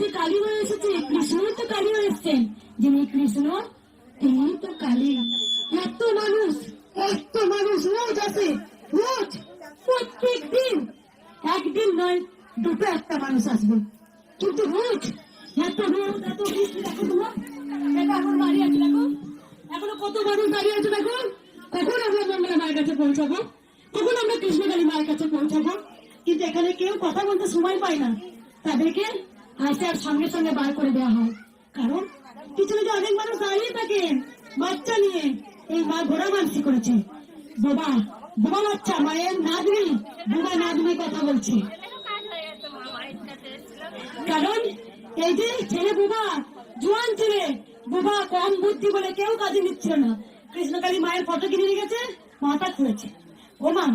যে কালী হয়ে এসেছে কৃষ্ণ তো কালী হয়ে এসছেন। যিনি কৃষ্ণ তিনি তো কালী এত মানুষ এত মানুষ রোজ আসে, রোজ প্রত্যেক দিন একদিন নয়, দুটো একটা মানুষ আসবে। কিন্তু রোজ, এত রোজ, এত আছে এখনও কত মানুষ দাঁড়িয়ে আছে, দেখো। কখন আমরা মঙ্গলা মায়ের কাছে পৌঁছাবো? কখন আমরা কৃষ্ণকালী মায়ের কাছে পৌঁছাবো? কিন্তু এখানে কেউ কথা বলতে সময় পায় না। তাদেরকে আসে আর সঙ্গে সঙ্গে বার করে দেওয়া হয়। কারণ পিছনে যে অনেক মানুষ দাঁড়িয়ে থাকেন বাচ্চা নিয়ে। এই মা ঘোড়া মানসি করেছে। বাবা বাবা বাচ্চা, মায়ের নাতনি, বাবা নাতনি কথা বলছে। কারণ এই যে ছেলে বুবা, জোয়ান ছেলে, বোবা কম বুদ্ধি বলে কেউ কাজে নিচ্ছিল না। কৃষ্ণকালী মায়ের ফটো কিনে নিয়ে গেছে মাথা খুলেছে। ও মা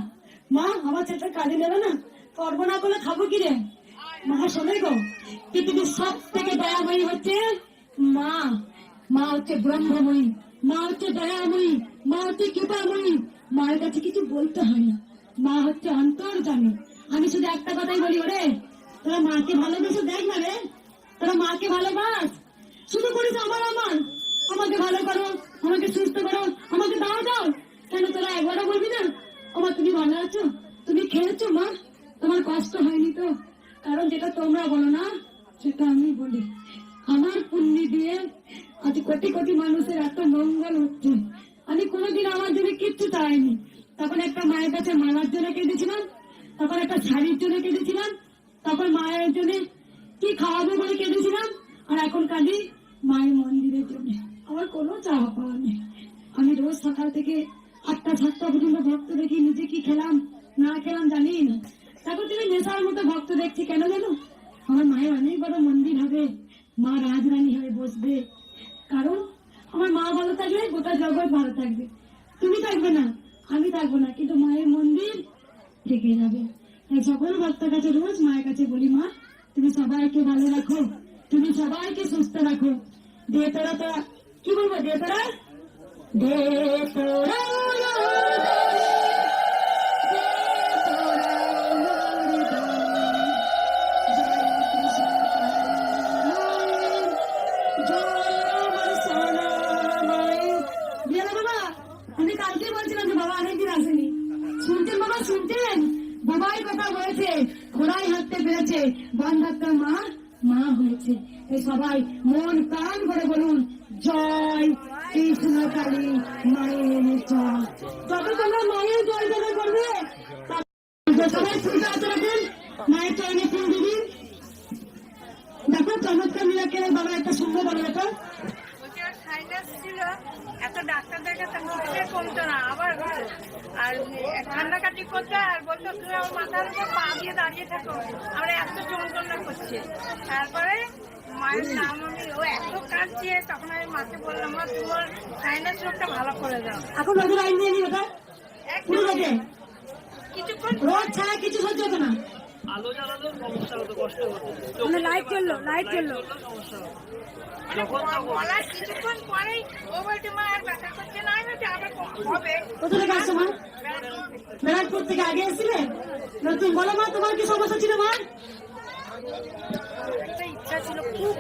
মা, আমার ছেলেটা কাজে নেবে না। করব না করলে খাব কি মা শোনে গো পৃথিবীর সব থেকে দয়াময়ী হচ্ছে মা। মা হচ্ছে ব্রহ্মময়ী, মা হচ্ছে দয়াময়ী, মা হচ্ছে কৃপাময়ী। মায়ের কাছে কিছু বলতে হয় না। মা হচ্ছে অন্তর জানে আমি শুধু একটা কথাই বলি ওরে, তোরা মাকে ভালোবেসে দেখ না রে। তোরা মাকে ভালোবাস। শুধু করিস আমার আমার আমাকে ভালো করো, আমাকে সুস্থ করো, আমাকে দাও দাও। কেন তোরা একবারও বলবি না? আমার তুমি ভালো আছো? তুমি খেয়েছো মা? তোমার কষ্ট হয়নি তো। কারণ যেটা তোমরা বলো না সেটা আমি বলি। আমার পুণ্যি দিয়ে আজ কোটি কোটি মানুষের এত মঙ্গল হচ্ছে আমি কোনোদিন আমার জন্য কিচ্ছু চাইনি। তখন একটা মায়ের কাছে মালার জন্য কেঁদেছিলাম, তখন একটা শাড়ির জন্য কেঁদেছিলাম, তখন মায়ের জন্য কি খাওয়াবো বলে কেঁদেছিলাম, আর এখন কালি মায়ের মন্দিরের জন্য। আমার কোনো চাওয়া পাওয়া নেই। আমি রোজ সকাল থেকে আটটা, সাতটা পর্যন্ত ভক্ত দেখি, নিজে কি খেলাম, না খেলাম জানি না। তারপর তুমি নেশার মতো ভক্ত দেখছি কেন জানো? আমার মায়ের অনেক বড় মন্দির হবে। মা রাজরানী হয়ে বসবে। কারণ আমার মা ভালো থাকলে গোটা জগৎ ভালো থাকবে। তুমি থাকবে না, আমি থাকব না। কিন্তু মায়ের মন্দির থেকে যাবে। তাই সকল ভক্তের কাছে রোজ মায়ের কাছে বলি, মা, তুমি সবাইকে ভালো রাখো। তুমি সবাইকে সুস্থ রাখো। দে তোরা কি বলব? দে তোরা দে তোরা আমি কালকে বলছিলাম যে বাবা অনেকদিন আসেনি। শুনতেন বাবা শুনতেন বাবাই কথা বলেছে ঘোড়াই হাঁটতে পেরেছে বন্ধাত্মা মা মা হয়েছে। এই সবাই মন প্রাণ করে বলুন, জয় কৃষ্ণ কালী মায়ের জয় তবে তোমরা মায়ের জয় জয় করবে। সবাই হাতে রাখুন। মায়ের চরণে ফুল দিবি। দেখো চমৎকার মিরাকে বাবা একটা সুন্দর বলো এটা বলছি ওর সাইনাস ছিল এত কমতো না আবার আর আর পা দিয়ে দাঁড়িয়ে থাকো এত করছে তারপরে মায়ের নাম আমি ও এত কাঁদছে তখন আমি মাকে বললাম মা তোমার সাইনাস রোগটা ভালো করে দাও এখন কিছুক্ষণ রোজ ছাড়া কিছু সহ্য হতো না। আলো জ্বালালেও সমস্যা হতো কষ্ট হতো। মানে লাইট জ্বললো লাইট জ্বললো। সমস্যা হতো। যখন তখন বলার কিছুক্ষণ পরেই ও বলছে মা আর ব্যথা করছে না আবার হবে? কোথা থেকে আসছো মা? ব্যারাকপুর থেকে আগে এসেছিলে? নতুন বলো মা তোমার কি সমস্যা ছিল মা? একটা ইচ্ছা ছিল খুব